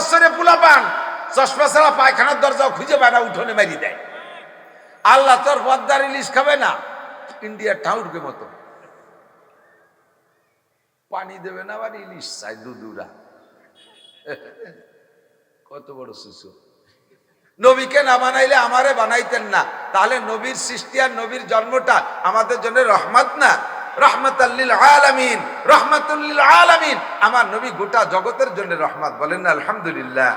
বছরে পুলা পান চশমা ছাড়া পায়খানার দরজাও খুঁজে পায় না, উঠোনে মারি দেয়। আল্লাহ তোর বদ্দার ইলিশ খাবে না, ইন্ডিয়ার ঠাউরকে মতো। পানি দেবে না আবার ইলিশ চাই দুদুরা কত বড় শিশু। নবীকে না বানাইলে আমারে বানাইতেন না। তাহলে নবীর সৃষ্টি আর নবীর জন্মটা আমাদের জন্য রহমত না? রহমতাল্লিল আলামিন রহমতুল্লিল আলামিন। আমার নবী গোটা জগতের জন্য রহমত বলেন আলহামদুলিল্লাহ।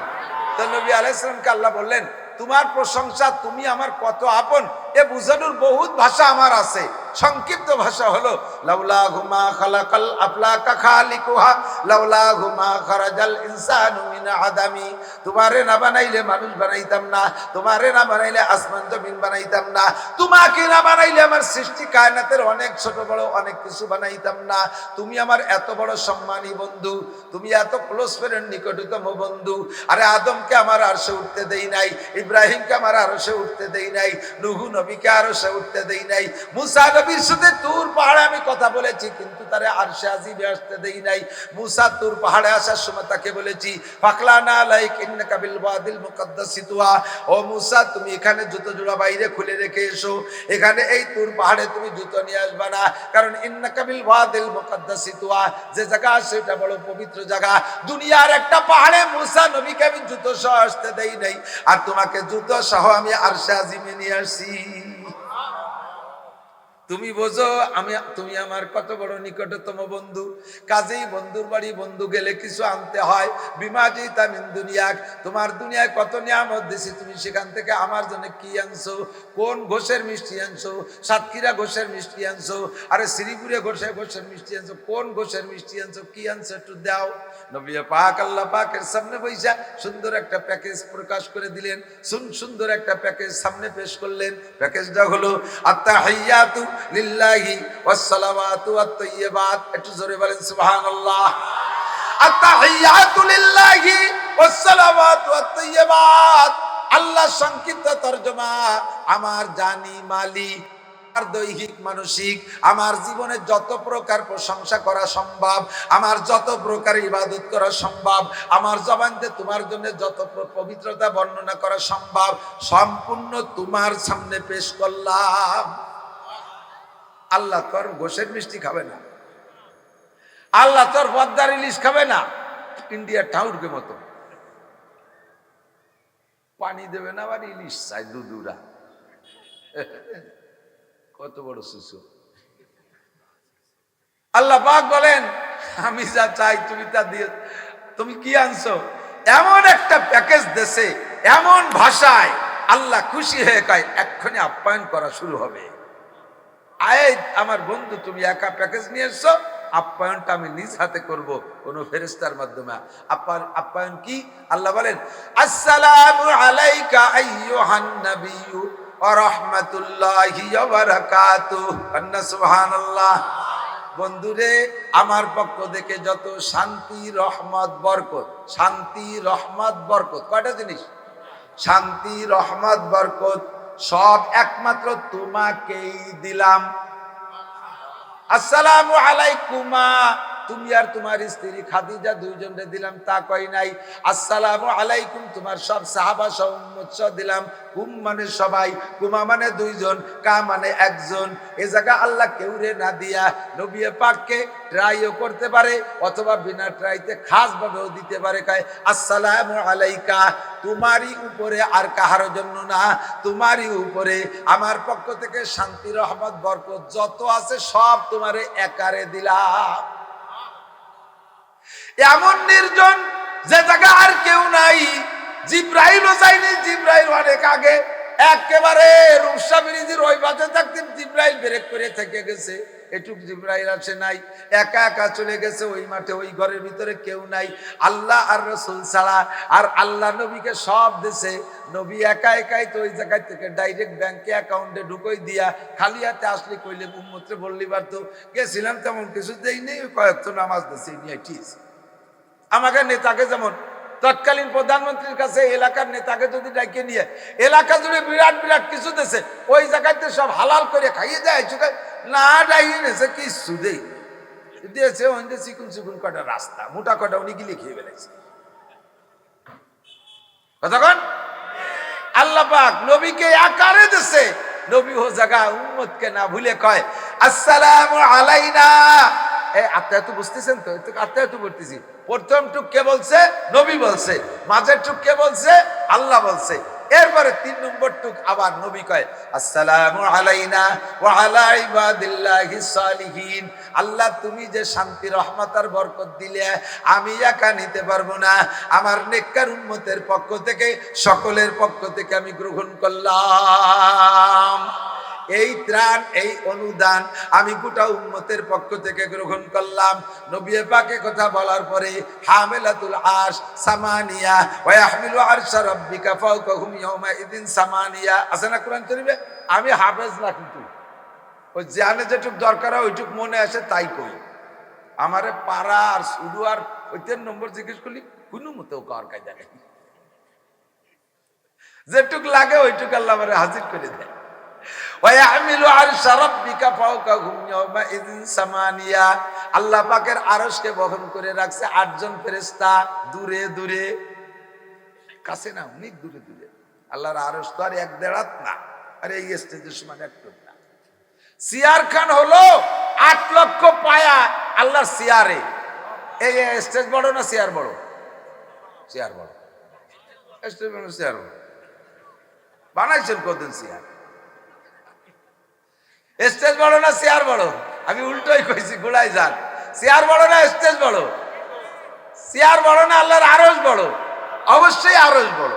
তো নবী আলাইসালামকে আল্লাহ বললেন, তোমার প্রশংসা, তুমি আমার কত আপন এ বুঝানোর বহুত ভাষা আমার আছে। সংক্ষিপ্ত ভাষা হলো, লাউলা ঘুমা খালাকাল আফলাকা খালিকুহা, লাউলা ঘুমা খরাজাল ইনসানু মিন আদামি। তোমারে না বানাইলে মানুষ বানাইতাম না, তোমারে না বানাইলে আসমান জমিন বানাইতাম না, তোমাকে না বানাইলে আমার সৃষ্টি কায়নাতের অনেক ছোট বড় অনেক কিছু বানাইতাম না। তুমি আমার এত বড় সম্মানী বন্ধু, তুমি এত ক্লোজ ফ্রেন্ড নিকটতম বন্ধু। আরে আদমকে আমার আরশে উঠতে দেই নাই, ইব্রাহিমকে আমার আরশে উঠতে দেই নাই, নুহু নবীকে আরশে উঠতে দেই নাই। মুসা নবীর সাথে তুর পাহাড়ে আমি কথা বলেছি, কিন্তু তারে আরশে আজিবে আসতে দেই নাই। মুসা তুর পাহাড়ে আসার সময় তাকে বলেছি, ফাকলানা লাইক ইন্নাকা বিল ওয়াদিল মুকাদ্দাসি তুয়া ও মুসা, তুমি এখানে জুতো জোড়া বাইরে খুলে রেখে এসো। এখানে এই তুর পাহাড়ে তুমি জুতো নিয়ে আসবা না, কারণ ইন্নাকা বিল ওয়াদিল মুকাদ্দাসি তুয়া যে জায়গা সেটা বড় পবিত্র জায়গা। দুনিয়ার একটা পাহাড়ে মুসা নবীকে আমি জুতো সহ আসতে দেই নাই। আর তোমাকে জুতো সহ আমি আরশে আজিমে নিয়ে আসছি। তুমি বোঝো, আমি, তুমি আমার কত বড় নিকটতম বন্ধু। কাজেই বন্ধুর বাড়ি বন্ধু গেলে কিছু আনতে হয়। বিমাজি তামিন দুনিয়াক, তোমার দুনিয়ায় কত নিয়ামত দিছি তুমি সেখান থেকে আমার জন্য কি আনছো? কোন ঘোষের মিষ্টি আনছো? সাতক্ষীরা ঘোষের মিষ্টি আনছো? আরে শ্রীপুরে ঘোষের ঘোষের মিষ্টি আনছো? কোন ঘোষের মিষ্টি আনছো? কি আনছো একটু দাও। নবী পাক, আল্লাহ পাকের সামনে বৈশা সুন্দর একটা প্যাকেজ প্রকাশ করে দিলেন। সুন সুন্দর একটা প্যাকেজ সামনে পেশ করলেন। প্যাকেজটা হলো, আত্তাহিয়াতু লিল্লাহি ওয়াসসালাওয়াতু ওয়াত-তাইয়্যিবাত একটু জোরে বলেন, সুবহানাল্লাহ। আত্তাহিয়াতু লিল্লাহি ওয়াসসালাওয়াতু ওয়াত-তাইয়্যিবাত আল্লাহ সংক্ষিপ্ত আমার জানি মালিক আর দৈহিক, মানসিক, আমার জীবনে যত প্রকার প্রশংসা করা সম্ভব, আমার যত প্রকার ইবাদত করা সম্ভব, আমার জবানতে তোমার জন্য যত পবিত্রতা বর্ণনা করা সম্ভব, সম্পূর্ণ তোমার সামনে পেশ করলাম। আল্লাহ তোর গোসের মিষ্টি খাবে না। আল্লাহ তোর পদ্মার ইলিশ খাবে না। ইন্ডিয়ার ঠাউরকে মতো। পানি দেবে না আবার ইলিশ চাই দুদুরা কত বড় শিশু। আল্লাহ পাক বলেন, আমি যা চাই তুমি তা দিয়ে, তুমি কি আনছো? এমন একটা প্যাকেজ দেশে, এমন ভাষায় আল্লাহ খুশি হয়ে কয়, এক্ষুনি আপ্যায়ন করা শুরু হবে। আয়, আমার বন্ধু, তুমি একা প্যাকেজ নিয়ে এসছো আপ্যায়নটা আমি নিজ হাতে করব কোন ফেরেস্তার মাধ্যমে। আপ্যায়ন আপ্যায়ন কি? আল্লাহ বলেন, আসসালামু আলাইকা আইয়ুহান নাবিয়্যু ওয়া রাহমাতুল্লাহি ওয়া বারাকাতুহু। আন্না সুবহানাল্লাহ। বন্ধুরে আমার পক্ষ থেকে যত শান্তি, রহমত, বরকত, শান্তি, রহমত, বরকত, কয়টা জিনিস? শান্তি, রহমত, বরকত সব একমাত্র তোমাকেই দিলাম। আসসালামু আলাইকুমা। তুমি আর তোমার স্ত্রী খাদিজা দুইজনকে দিলাম, তা কই নাই। আসসালামু আলাইকুম, তোমার সব সাহাবা সহ দিলাম। কুম মানে সবাই কুমা মানে দুইজন, কা মানে একজন। এ জায়গা আল্লাহ কেউরে না দিয়া নবিয়ে পাককে ট্রাইও করতে পারে, অথবা বিনা ট্রাইতে খাস ভাবেও দিতে পারে কয়, আসসালামু আলাইকা, তোমারই উপরে আর কাহার জন্য না। তোমারই উপরে আমার পক্ষ থেকে শান্তি, রহমত, বরকত যত আছে সব তোমারে একারে দিলাম। এমন নির্জন যে জায়গা আর কেউ নাই। জিব্রাইলও যায়নি জিব্রাইল অনেক আগে একেবারে রূপসা ওই পাশে থাকতে জিব্রাইল ব্রেক করে থেকে গেছে। এটুক জিব্রাইল আসে নাই, একা একা চলে গেছে, ওই মাঠে, ওই ঘরের ভিতরে কেউ নাই। আল্লাহ আর রসুল ছাড়া আর আল্লাহ নবীকে সব দেশে নবী একা একাই তো ওই জায়গায় থেকে ডাইরেক্ট ব্যাংকে অ্যাকাউন্টে ঢুকোই দিয়া খালি হাতে আসলে কইলে উম্মত্রে বললি পারতো। গেছিলাম তেমন কিছু দেই নেই, কয়েকটা নামাজ দিছে, নিয়ে ঠিক আমাকে নেতাকে যেমন তৎকালীন প্রধানমন্ত্রীর কাছে এলাকার নেতাকে যদি ডাকে নিয়ে, এলাকা জুড়ে বিরাট বিরাট কিছু দেশে ওই জায়গাতে সব হালাল করে খাইয়ে চুকে না ডাইয়ে নেছে কিছু দেই দিয়েছে, ওই যে চিকুন চিকুন কটা রাস্তা, মোটা কটা উনি গিলে খেয়ে বেড়েছে কতক্ষণ আল্লাহ নবীকে আকারে দিছে, নবী হো জায়গা উম্মতকে না ভুলে কয়, আসসালামু আলাইনা। আত্মায়তু বুঝতেছেন তো? আত্মায়তু করতেছি প্রথম টুক কে বলছে? নবী বলছে। মাঝের টুক কে বলছে? আল্লাহ বলছে। এরপরে তিন নম্বর টুক আবার নবী কয়, আসসালামু আলাইনা ওয়া আলা ইবাদিল্লাহিস সালিহিন। আল্লাহ, তুমি যে শান্তি, রহমত আর বরকত দিলে, আমি একা নিতে পারব না। আমার নেককার উম্মতের পক্ষ থেকে, সকলের পক্ষ থেকে আমি গ্রহণ করলাম। এই ত্রাণ, এই অনুদান আমি গোটা উম্মতের পক্ষ থেকে গ্রহণ করলাম। নবী পাকে কথা বলার পরে, হামেলাতুল আরশ সামানিয়া ওয়া ইয়াহমিলু আরশা রাব্বিকা ফাওকাহুম ইয়াওমা ইদিন সামানিয়া। আছে না কোরআন শরীফে? আমি হাফেজ না কিন্তু। ওই জানে যেটুক দরকার হয়, ওইটুক মনে আসে, তাই কই। আমারে পাড়া আর শুরু আর ওইটার নম্বর জিজ্ঞেস করলি, কোনো মতেও কার নেই। যেটুক লাগে, ওইটুক আল্লাহ আমারে হাজির করে দেয়। আরশা রাব্বিকা ফাওকাহুম ইয়াওমাইযিন সামানিয়া। আল্লাহ পাকের আরশকে বহন করে রাখছে আটজন ফেরেশতা। দূরে দূরে। কাছে না, অনেক দূরে দূরে। আল্লাহর আরশ তো আর এক দেড়াত না। আর এই সমান না সিয়ার খান হলো আট লক্ষ পায়া আল্লাহর সিয়ারে। এই স্টেজ বড় না সিয়ার বড়? সিয়ার বড়। স্টেজ বড়, সিয়ার বড়। বানাইছেন কদিন সিয়ার? স্টেজ বড় না চেয়ার বড়? আমি উল্টোই কইছি গোড়াই যান। চেয়ার বড় না স্টেজ বড়? চেয়ার বড় না আল্লাহর আরস বড়? অবশ্যই আরস বড়।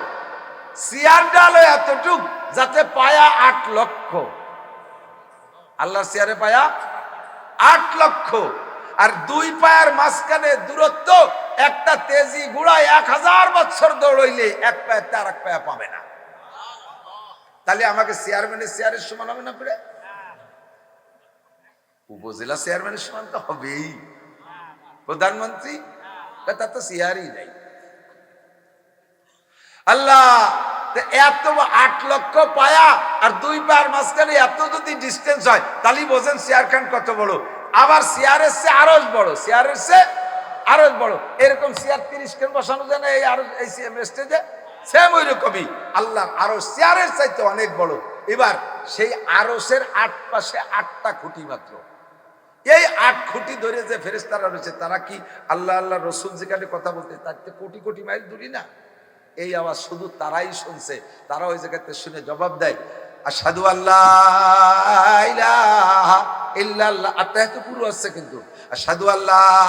চেয়ার ডাল এতটুক যাতে পায়া আট লক্ষ। আল্লাহর চেয়ারে পায়া আট লক্ষ। আর দুই পায়ের মাঝখানে দূরত্ব, একটা তেজি গুড়ায় এক হাজার বছর দৌড়ইলে এক পায়ে আর এক পায়ে পাবে না। তাহলে আমাকে চেয়ারম্যানের চেয়ারের সমান হবে না পড়ে উপজেলা চেয়ারম্যানের সমান তো হবেই। প্রধানমন্ত্রী? তার তো চেয়ারই নাই। আল্লাহ এত আট লক্ষ পায়া আর দুই পায়ের মাঝখানে এত যদি ডিস্টেন্স হয়, তাহলে বোঝেন চেয়ার খান কত বড়। আবার চেয়ারের সে আরও বড়, চেয়ারের সে আরও বড়। এরকম চেয়ার তিরিশ খান বসানো যায় এই আরও, এই স্টেজে সেম ওই রকমই আল্লাহ আরও চেয়ারের চাইতে অনেক বড়। এবার সেই আরসের আট পাশে আটটা খুঁটি মাত্র। এই আট খুঁটি ধরে যে ফেরেস্তারা রয়েছে, তারা কি আল্লাহ আল্লাহ রসুল যেখানে কথা বলতে, তার তো কোটি কোটি মাইল দূরি না? এই আওয়াজ শুধু তারাই শুনছে, তারা ওই জায়গাতে শুনে জবাব দেয় আর সাধু আল্লাহ ইল্লাল্লাহ। আত্মায় তো পুরো আসছে কিন্তু। আর সাধু আল্লাহ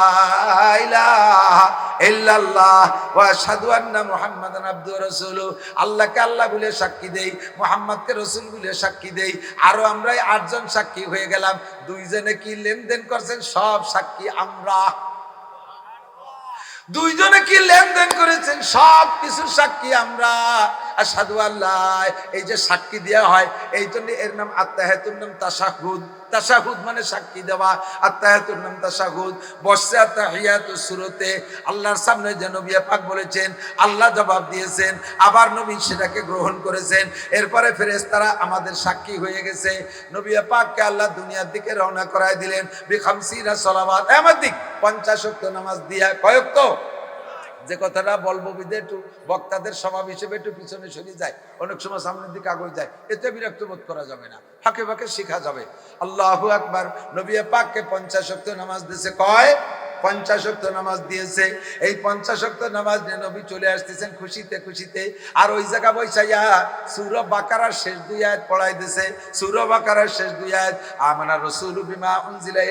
ইলাহা ইল্লাল্লাহ ওয়া সাধু আন্না মুহাম্মাদান আব্দুর রাসূল আল্লাহকে আল্লাহ বলে সাক্ষী দেই, মোহাম্মদকে রসুল বলে সাক্ষী দেই। আরও আমরাই আটজন সাক্ষী হয়ে গেলাম। দুইজনে কি লেনদেন করছেন? সব সাক্ষী আমরা। দুইজনে কি লেনদেন করেছেন? সব কিছু সাক্ষী আমরা। আর সাধু আল্লাহ, এই যে সাক্ষী দেওয়া হয়, এই জন্য এর নাম আত্মাহাতুর নাম তাসাহুদ তাসাহুদ মানে সাক্ষী দেওয়া। আত্মাহাতুর নাম তাসাহুদ বসছে আত্মাহিয়াত সুরতে। আল্লাহর সামনে যে নবী পাক বলেছেন, আল্লাহ জবাব দিয়েছেন, আবার নবী সেটাকে গ্রহণ করেছেন। এরপরে ফেরেশতারা আমাদের সাক্ষী হয়ে গেছে। নবী পাককে আল্লাহ দুনিয়ার দিকে রওনা করায় দিলেন। বিখামসিরা সলাবাত আমার দিক, পঞ্চাশ নামাজ দিয়া কয়েক তো যে কথাটা বলব বিদে, একটু বক্তাদের স্বভাব হিসেবে একটু পিছনে সরে যায়, অনেক সময় সামনের দিকে আগে যায়, এতে বিরক্ত বোধ করা যাবে না, ফাঁকে ফাঁকে শেখা যাবে। আল্লাহ আকবার, নবী পাককে পঞ্চাশ শক্ত নামাজ দেশে কয়? পঞ্চাশ শক্ত নামাজ দিয়েছে। এই পঞ্চাশ শক্ত নামাজ নিয়ে নবী চলে আসতেছেন খুশিতে খুশিতে। আর ওই জায়গা বৈশাইয়া সুর বাকারার শেষ দুই আয়াত পড়াই দিছে। সুর বাকারার শেষ দুই আয়াত রসুল বিমা উনজিলা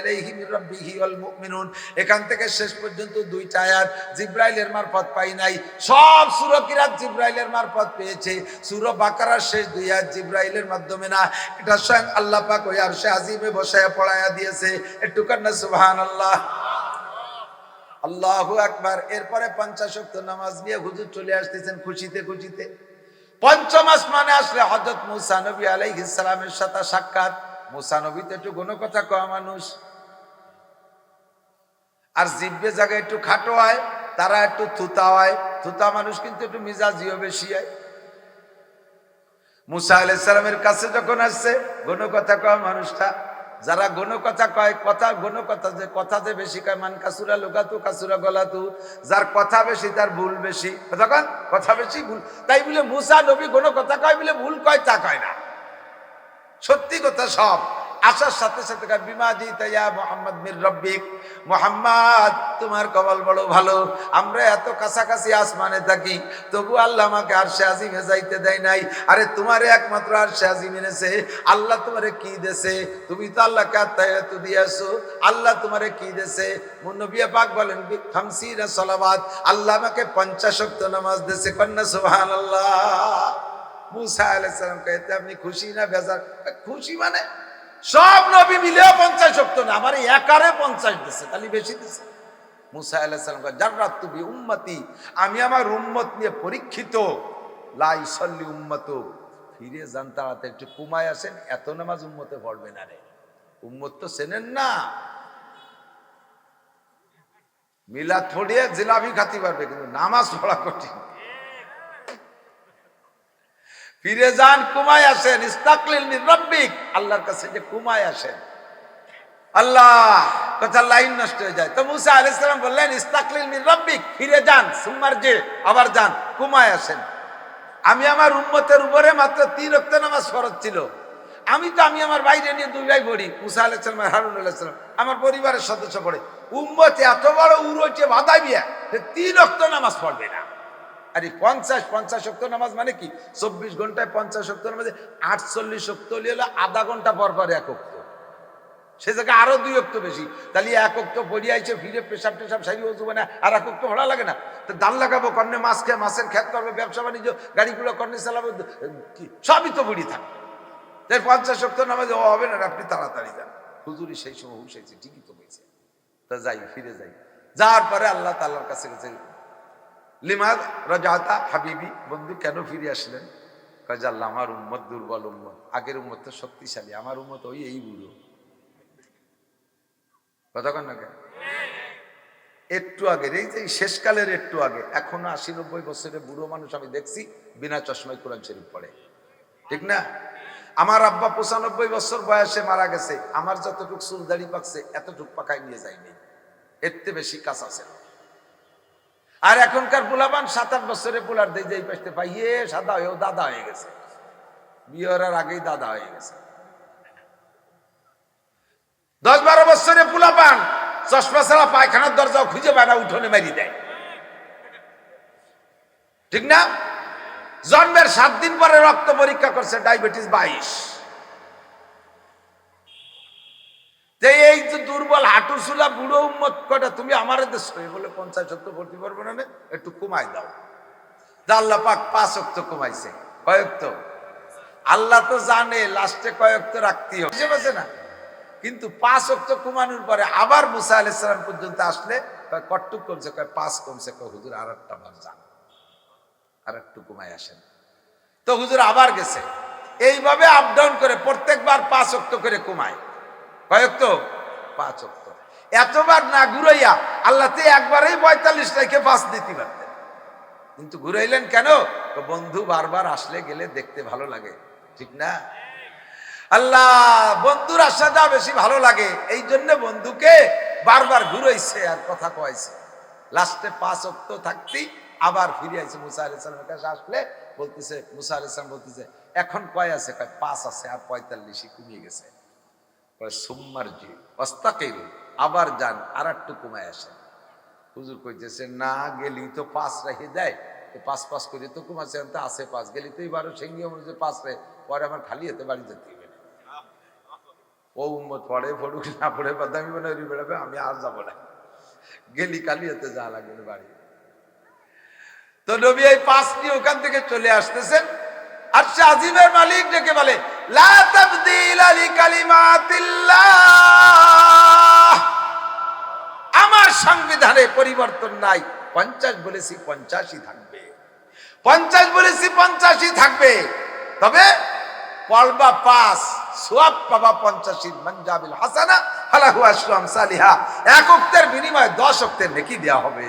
এখান থেকে শেষ পর্যন্ত দুইটা আয়াত জিব্রাইলের মারফত পাই নাই। সব সূর কিরাত জিব্রাইলের মারফত পেয়েছে। সূর বাকারার শেষ দুই আয়াত জিব্রাইলের মাধ্যমে না। এটা স্বয়ং আল্লাহ পাক ওই আরশে আজিমে বসায়া পড়ায়া দিয়েছে। একটু কান্না সুবহানাল্লাহ। আল্লাহু আকবার। এরপরে পঞ্চাশ নামাজ নিয়ে হুজুর চলে আসতেছেন খুশিতে খুশিতে। পঞ্চম আসমানে আসলে হজরত মুসানবী নবী আলাইহিস সালামের সাথে সাক্ষাৎ। মুসা নবী তো একটু কোনো কথা কওয়া মানুষ। আর জিব্বে জায়গায় একটু খাটো হয়, তারা একটু থুতা হয়। থুতা মানুষ কিন্তু একটু মিজাজিও বেশি হয়। মুসা আলাইহিস সালামের কাছে যখন আসছে, কোনো কথা কওয়া মানুষটা যারা গণ কথা কয়, কথা গণ কথা যে কথা যে বেশি কয়, মান কাসুরা লোকাতু কাসুরা গলাতু, যার কথা বেশি তার ভুল বেশি। তখন কথা বেশি ভুল। তাই বলে মুসা নবী গণ কথা কয় বলে ভুল কয় তা কয় না। সত্যি কথা সব। আসার সাথে সাথে বিমা জিতাইয়া মোহাম্মদ মির রব্বিক। মোহাম্মদ, তোমার কবল বড় ভালো। আমরা এত কাছাকাছি আসমানে থাকি, তবু আল্লাহ আমাকে আর সে আজিমে দেয় নাই। আরে তোমারে একমাত্র আর সে এনেছে। আল্লাহ তোমারে কি দেছে? তুমি তো আল্লাহকে আত্মায়ত দিয়েছ। আল্লাহ তোমারে কি দেছে? মুন্নবিয়া পাক বলেন খামসিরা সলাবাদ আল্লাহ আমাকে পঞ্চাশক্ত নামাজ দেছে। কন্যা সুবহান আল্লাহ মুসা আলাইসালাম কইতে আপনি খুশি না বেজার? খুশি মানে সব নবী মিলেও পঞ্চাশ শক্ত না আমার একারে পঞ্চাশ দিছে, তাহলে বেশি দিছে। মুসা আলাইসালাম কয় জান্নাত তুমি উম্মতি, আমি আমার উম্মত নিয়ে পরীক্ষিত। লাই সল্লি উম্মত ফিরে যান তাড়াতাড়ি, একটু কুমায় আসেন, এত নামাজ উম্মতে পড়বে না রে। উম্মত তো চেনেন না। মিলাদ পড়িয়ে জিলাপি খাতি পারবে, কিন্তু নামাজ পড়া কঠিন। ফিরে যান, কুমায় আসেন। ইস্তাকলিল রব্বিক। আল্লাহর কাছে যে কুমায় আসেন। আল্লাহ, কথা লাইন নষ্ট হয়ে যায়। তো মুসা আলাইহিস সালাম বললেন, ইস্তাকলিল মির রব্বিক, ফিরে যান সুমার যে আবার যান, কুমায় আসেন। আমি আমার উম্মতের উপরে মাত্র তিন রক্ত নামাজ ফরজ ছিল। আমি তো, আমি আমার বাইরে নিয়ে দুই ভাই পড়ি মুসা আলাইসালাম হারুন আলাইসালাম আমার পরিবারের সদস্য পড়ে। উম্মতে এত বড় উড়োচ্ছে বাধা বিয়া তিন রক্ত নামাজ পড়বে না। আর এই পঞ্চাশ পঞ্চাশ শক্ত নামাজ মানে কি? চব্বিশ ঘন্টায় পঞ্চাশ শক্ত নামাজে আটচল্লিশ শক্ত হলে আধা ঘণ্টা পর পর এক অক্ত সে জায়গায় আরও দুই অক্ত বেশি। তাহলে এক অক্ত পড়িয়ে আইছে, ফিরে পেশাব টেশাব সারি ওজু মানে আর এক অক্ত ভাড়া লাগে না। তো দান লাগাবো, কর্ণে মাছ খেয়ে, মাছের খ্যাত করব, ব্যবসা বাণিজ্য, গাড়িগুলো কর্ণে চালাবো সবই তো বুড়ি থাকবে তাই পঞ্চাশ শক্ত নামাজে ও হবে না, আপনি তাড়াতাড়ি যান। হুজুরি সেই সময় হয়েছে, ঠিকই তো হয়েছে তা যাই, ফিরে যাই। যাওয়ার পরে আল্লাহ তাল্লার কাছে গেছে লিমা রাজাতা হাবিবি, বন্ধু, কেন ফিরে আসলেন? কয় আমার উম্মত দুর্বল উম্মত, আগের উম্মত তো শক্তিশালী, আমার উম্মত ওই, এই বুড়ো। কথা না কেন? একটু আগে, এই যে শেষকালের একটু আগে, এখনও আশি নব্বই বছরের বুড়ো মানুষ আমি দেখছি, বিনা চশমায় কোরআন শরীফ পড়ে। ঠিক না? আমার আব্বা পঁচানব্বই বছর বয়সে মারা গেছে, আমার যতটুক চুল দাড়ি পাকছে, এতটুক পাকায় নিয়ে যায়নি। এর বেশি কাজ আছে আর এখনকার পোলাপান সাত আট বছরে পোলার দিয়ে যেই পাশতে পাইয়ে সাদা হয়েও দাদা হয়ে গেছে। বিয়ে হওয়ার আগেই দাদা হয়ে গেছে। দশ বারো বছরে পোলাপান, চশমা ছাড়া পায়খানার দরজাও খুঁজে না, উঠোনে মারি দেয়। ঠিক না? জন্মের সাত দিন পরে রক্ত পরীক্ষা করছে ডায়াবেটিস বাইশ। এই দুর্বল হাঁটু চুলা বুড়ো উম্মত কটা তুমি আমার দেশ বলে পঞ্চাশ সত্তর ভর্তি পারবে না একটু কমাই দাও। আল্লাহ পাক পাঁচ অক্ত কমাইছে। কয়েক তো আল্লাহ তো জানে, লাস্টে কয়েক তো রাখতেই হবে। বুঝতে পারছে না? কিন্তু পাঁচ অক্ত কমানোর পরে আবার মুসা আলাইসালাম পর্যন্ত আসলে কট্টুক কমছে, কয় পাঁচ কমছে, কয় হুজুর আর একটা বার যান। আর একটু কমাই আসেন। তো হুজুর আবার গেছে। এইভাবে আপ ডাউন করে প্রত্যেকবার পাঁচ অক্ত করে কমায়। কয়েক তো পাঁচ অক্ত। এতবার না ঘুরাইয়া আল্লাহ তে একবারেই পঁয়তাল্লিশ রেখে পাঁচ দিতে পারতেন। কিন্তু ঘুরাইলেন কেন? বন্ধু বারবার আসলে গেলে দেখতে ভালো লাগে, ঠিক না? আল্লাহ, বন্ধুর আসাটা বেশি ভালো লাগে এই জন্য বন্ধুকে বারবার ঘুরাইছে আর কথা কয়েছে লাস্টে পাঁচ অক্ত থাকতি আবার ফিরে আইছে, মুসা আলি সালামের কাছে আসলে বলতেছে, মুসা আলি সালাম বলতেছে, এখন কয় আছে? কয়, পাঁচ আছে, আর পঁয়তাল্লিশই কমিয়ে গেছে। সুম্মার জি আবার যান আর একটু কমায় আসে হুজুর কইতেছে, না, গেলি তো পাঁচ রেখে দেয়। পাঁচ পাঁচ করে তো কমাচ্ছে তো আছে পাঁচ, গেলি তো এবারও সেই নিয়ম অনুযায়ী পাঁচ রে পরে আমার খালি হতে বাড়ি যেতে হবে। ও উম্মত পড়ে পড়ুক, না পড়ে বাদামি মনে হরি বেড়াবে, আমি আর যাব না। গেলি কালি হতে যা লাগবে বাড়ি। তো নবী এই পাঁচ ওখান থেকে চলে আসতেছেন। আর সে আজিমের মালিক ডেকে বলে লা তাবদিল আলি কালিমাতিল্লাহ আমার সংবিধানে পরিবর্তন নাই। পঞ্চাশ বলেছি পঞ্চাশই থাকবে। পঞ্চাশ বলেছি পঞ্চাশই থাকবে। তবে পড়বা পাস সোয়াব পাবা পঞ্চাশি মঞ্জাবিল হাসানা, হালাহু আসলাম সালিহা। এক অক্তের বিনিময়ে দশ অক্তের নেকি দেওয়া হবে।